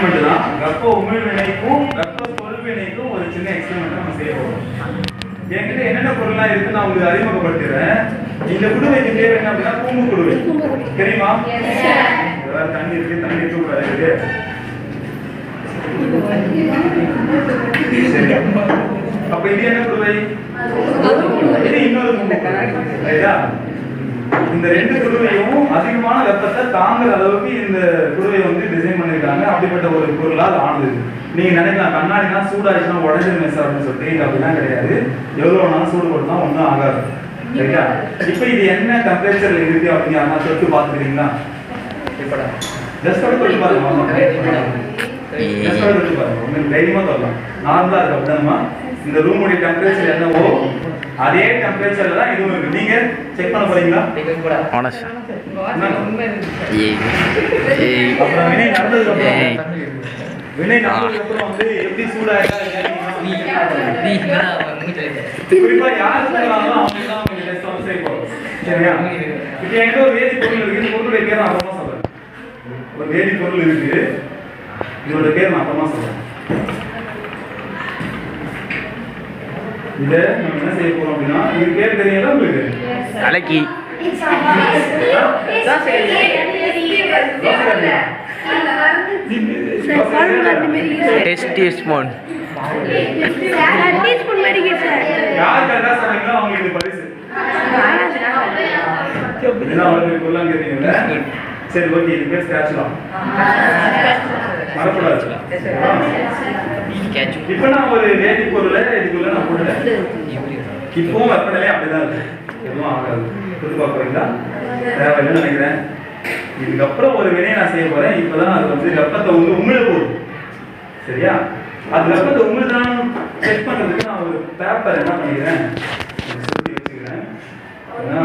Experiment தான். ரப்ப உமிழ்வினைக்கும் ரப்ப வெப்ப ஒரு சின்ன எக்ஸ்பெரிமெண்ட் நம்ம செய்ய போகிறோம் என்கிட்ட என்னென்ன பொருள்லாம் இருக்கு நான் உங்களுக்கு அறிமுகப்படுத்துறேன். இந்த குடுவைக்கு பேர் என்ன அப்படின்னா பூம்பு குடுவை. தெரியுமா? ஏதாவது தண்ணி இருக்கு தண்ணி இருக்க கூடாது இருக்கு அப்ப இது என்ன குடுவை? இது இன்னொரு குடுவை. ரைட்டா? இந்த ரெண்டு குடுவையும் அதிகமான வெப்பத்தை தாங்குற அளவுக்கு இந்த குடுவையை வந்து டிசைன் பண்ணிருக்காங்க. அப்படிப்பட்ட ஒரு பொருளால் ஆனது. நீங்க நினைக்கலாம் கண்ணாடினா சூடாச்சுன்னா உடஞ்சிருமே சார் அப்படின்னு சொல்லிட்டு. இது அப்படிலாம் கிடையாது. எவ்வளவு வேணாலும் சூடு கொடுத்தா ஒன்றும் ஆகாது. சரியா? இப்போ இது என்ன டெம்பரேச்சர்ல இருக்கு அப்படின்னு யாரா தொட்டு பார்த்துக்கிறீங்களா? ஜஸ்ட் தொட்டு பாருங்க ஜஸ்ட் தொட்டு பாருங்க. உங்களுக்கு தைரியமா சொல்லலாம் நார்மலா இருக்கு அப்படின்னா இந்த ரூமுடைய டெம்பரேச்சர் என்னவோ அதே டெம்பரேச்சர்ல தான் இதுவும் இருக்கு. நீங்க செக் பண்ண போறீங்களா? ஆனஸ்ட் ஏய் ஏய். அப்புறம் வினை நடந்ததுக்கு ஏய். அப்புறம் வினை நடந்ததுக்கு அப்புறம் வந்து எப்படி சூடாயிருக்கா குறிப்பா யார் சூடானாலும் அவங்க தான் அவங்க டெஸ்ட் வந்து செய்ய போறோம் சரியா இப்போ என்கிட்ட ஒரு வேதி பொருள் இருக்கு. இந்த பொருளுடைய பேர் நான் அப்புறமா சொல்றேன். ஒரு வேதி பொருள் இருக்கு. இதோட பேர் நான் அப்புறமா சொல்றேன். இதை நம்ம என்ன செய்ய போறோம் அப்படின்னா இது பேர் தெரியல உங்களுக்கு அலக்கி டெஸ்ட் சொன்னீங்களோ அவங்களுக்கு இது பரிசு. சரி ஓகே இது பேர் ஸ்கிராட்ச் தான் மறக்கூடாது இப்போ நான் ஒரு வேதி பொருளை இதுக்குள்ள நான் போட்டுட்டேன். இப்பவும் வெப்பநிலை அப்படிதான் இருக்கு. எதுவும் ஆகாது. புது பார்க்குறீங்களா? தேவையில்லைன்னு நினைக்கிறேன். இதுக்கப்புறம் ஒரு வினையை நான் செய்ய போறேன். இப்போதான் அது வந்து வெப்பத்தை வந்து உமிழ போகுது சரியா? அது வெப்பத்தை உமிழ்தான் செக் பண்றதுக்கு நான் ஒரு பேப்பர் என்ன பண்ணிக்கிறேன்? சுற்றி வச்சுக்கிறேன்.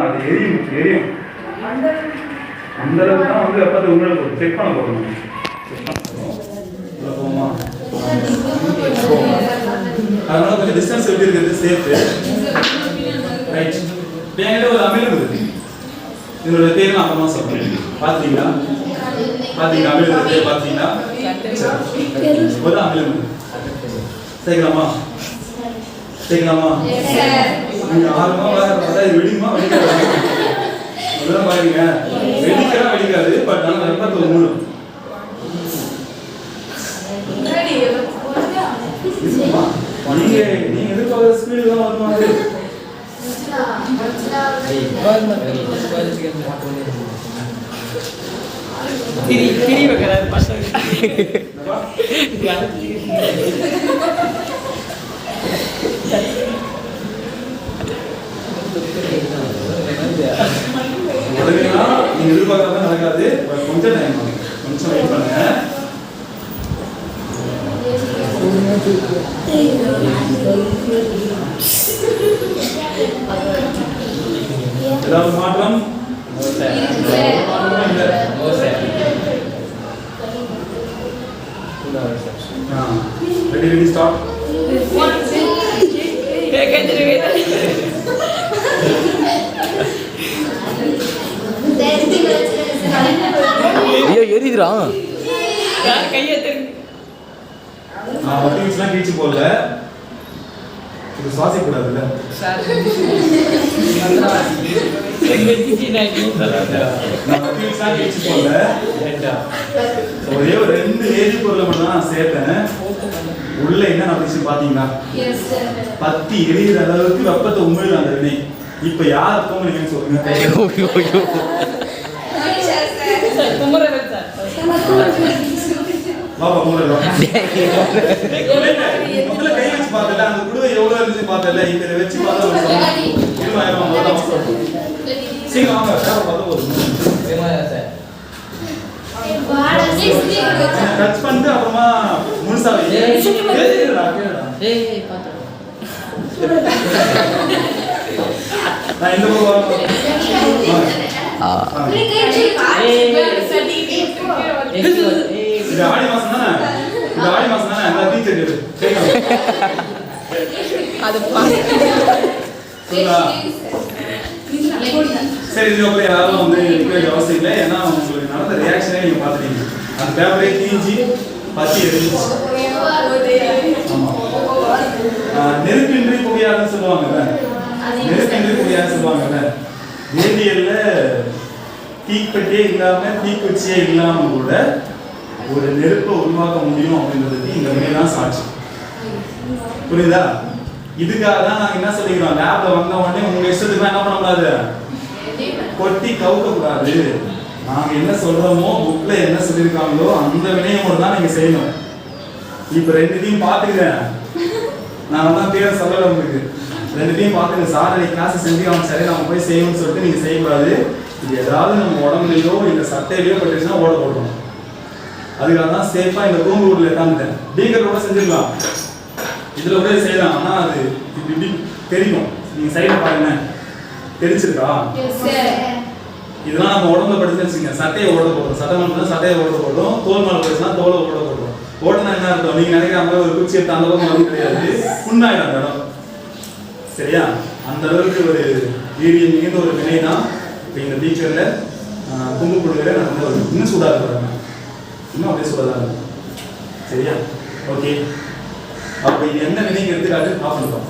அது எரியும் எரியும். அந்த அளவுக்கு தான் வந்து வெப்பத்தை உமிழ போகுது செக் பண்ண போகணும் செக் பண்ண போகிறோம் போமா அதனால கொஞ்சம் டிஸ்டன்ஸ் எப்படி இருக்கிறது? சேஃப் ரைட் இப்போ என்கிட்ட ஒரு அமிலம் இருக்குது. இதோட பேர் நான் அப்புறமா சொல்றேன். பாத்தீங்களா? பாத்தீங்களா? அமிலம் பேர் பாத்தீங்களா? ஒரு அமிலம் இருக்கு சேர்க்கலாமா? சேர்க்கலாமா நீங்க ஆர்வமா பார்த்தா இது வெடிக்குமா? வெடிக்காது? பாருங்க. வெடிக்கலாம் வெடிக்காது பட் நான் வெப்பத்தை மூடும் நீங்க நீங்க எதிர்பார்க்குற ஸ்பீடு தான் வருமா? அது உடனேலாம் நீங்க எதிர்பார்க்கறதா நடக்காது. கொஞ்சம் டைம் கொஞ்சம் வெயிட் பண்ணுங்க. ஏதாவது மாற்றம் ரெடி ரெடி ஸ்டார்ட் ஐயோ நான் வட்டி வச்சுலாம் கீழ்ச்சி போடல இது சுவாசிக்க கூடாதுல்ல நான் வட்டி வச்சுலாம் கீழ்ச்சி போடல ஒரே ஒரு ரெண்டு ஏஜி பொருளை மட்டும் நான் சேர்த்தேன். உள்ள என்ன நடந்துச்சு பாத்தீங்களா பத்தி எரியிற அளவுக்கு வெப்பத்தை உமிழ் அந்த வினை. இப்ப யார் தூங்குனீங்கன்னு சொல்லுங்க ஐயோ ஐயோ பாப்பா மூணு முதல்ல கை வச்சு பார்த்தல அந்த குடுவை எவ்வளவு இருந்துச்சு பார்த்தல இதை வச்சு பார்த்தா ஒரு சொல்றேன். சீக்கிரம் வாங்க வேற பார்த்தா போதும் டச் பண்ணிட்டு அப்புறமா முழுசா வை. கேளுடா, கேளுடா. நான் இந்த பக்கம் ஆடி மாசம் தானே? இந்த ஆடி மாசம் தானே? அந்த டீச்சர் சொல்லுடா. சரி இதுக்கப்புறம் யாரும் வந்து இருக்க அவசியம் இல்லை ஏன்னா உங்களுக்கு நடந்த ரியாக்ஷனே நீங்க அந்த பேப்பரே தீஞ்சி பத்தி எரிஞ்சிச்சு நெருப்பின்றி புகையாதுன்னு சொல்லுவாங்கல்ல நெருப்பின்றி புகையாதுன்னு சொல்லுவாங்கல்ல வேதியியல்ல தீப்பெட்டியே இல்லாம தீக்குச்சியே இல்லாம கூட ஒரு நெருப்பை உருவாக்க முடியும் அப்படின்றதுக்கு இந்த மேலாம் தான் சாட்சி. புரியுதா? இதுக்காக தான் நாங்க என்ன சொல்லிக்கிறோம்? லேப்ல வந்த உடனே உங்க இஷ்டத்துக்கு என்ன பண்ணக்கூடாது கொட்டி கவுக்க கூடாது. நாங்க என்ன சொல்றோமோ புக்ல என்ன சொல்லியிருக்காங்களோ அந்த வினையை மட்டும் தான் நீங்க செய்யணும். இப்ப ரெண்டுத்தையும் பாத்துக்கிறேன் நான் தான் பேரை சொல்லல உங்களுக்கு. ரெண்டுத்தையும் பாத்துக்க சார் நீ கிளாஸ் செஞ்சு அவன் சரி நம்ம போய் செய்யணும்னு சொல்லிட்டு நீங்க செய்யக்கூடாது. இது ஏதாவது நம்ம உடம்புலையோ இல்ல சட்டையிலையோ பட்டுச்சுன்னா ஓட போடணும். அதுக்காக தான் சேஃபா இந்த ரூம் ரூட்ல உட்காந்துட்டேன் பீக்கர் கூட செஞ்சிடலாம் இதுல கூட செய்யலாம். ஆனா அது இப்படி இப்படி தெரியும். நீங்க சைடுல பாருங்க. தெரிச்சிருக்கா இதெல்லாம் நம்ம உடம்புல படுத்து வச்சுங்க சட்டையை ஓட போடுறோம். சட்டை மட்டும் சட்டையை ஓட போடுறோம். தோல் மேல போயிடுச்சுன்னா தோலை ஓட போடுறோம். ஓடனா என்ன அர்த்தம்? நீங்க நினைக்கிற மாதிரி ஒரு குச்சி எடுத்து அந்த பக்கம் வந்து கிடையாது. புண்ணாயிடும் அந்த இடம். சரியா? அந்த அளவுக்கு ஒரு வீரியம் மிகுந்த ஒரு வினை தான் இப்போ இந்த டீச்சர்ல கும்பு கொடுக்குற நடந்த ஒரு இன்னும் சூடாக இருக்கிறாங்க இன்னும் அப்படியே சொல்லலாம் சரியா? ஓகே அப்போ இது என்ன வினைக்கு எடுத்துக்காட்டு? ஆஃப் பண்ணுறோம்